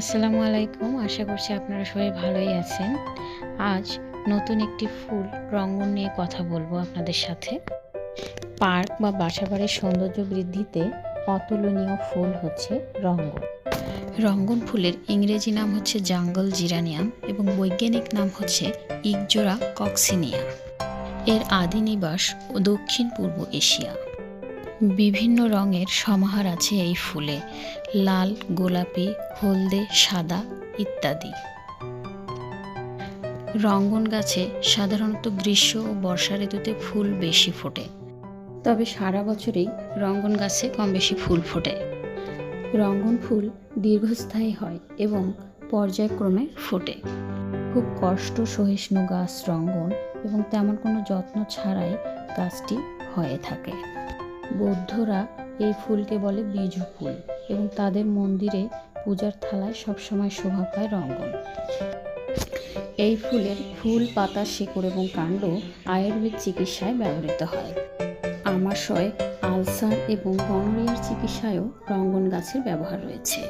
আসসালামু আলাইকুম। আশা করছি আপনারা সবাই ভালোই আছেন। আজ নতুন একটি ফুল রঙ্গন নিয়ে কথা বলব আপনাদের সাথে। পার্ক বা বাসাবাড়ির সৌন্দর্য বৃদ্ধিতে অতুলনীয় ফুল হচ্ছে রঙ্গন রঙ্গন ফুলের ইংরেজি নাম হচ্ছে জাঙ্গল জিরানিয়াম এবং বৈজ্ঞানিক নাম হচ্ছে ইকজোরা কক্সিনিয়া। এর আদি নিবাস দক্ষিণ পূর্ব এশিয়া। বিভিন্ন রঙের সমাহার আছে এই ফুলে। লাল, গোলাপি, হলদে, সাদা ইত্যাদি। রঙ্গন গাছে সাধারণত গ্রীষ্ম ও বর্ষা ঋতুতে ফুল বেশি ফোটে। তবে সারা বছরই রঙ্গন গাছে কম বেশি ফুল ফোটে। রঙ্গন ফুল দীর্ঘস্থায়ী হয় এবং পর্যায়ক্রমে ফোটে। খুব কষ্ট, সহিষ্ণু গাছ রঙ্গন এবং তেমন কোনো যত্ন ছাড়াই গাছটি হয়ে থাকে। বৌদ্ধরা এই ফুলকে বলে বিজু ফুল এবং তাদের মন্দিরে পূজার থালায় সবসময় শোভা পায় রঙ্গন। এই ফুলের ফুল, পাতা, শিকড় এবং কাণ্ড আয়ুর্বেদ চিকিৎসায় ব্যবহৃত হয়। আমাশয়, আলসার এবং গনোরিয়ার চিকিৎসায়ও রঙ্গন গাছের ব্যবহার রয়েছে।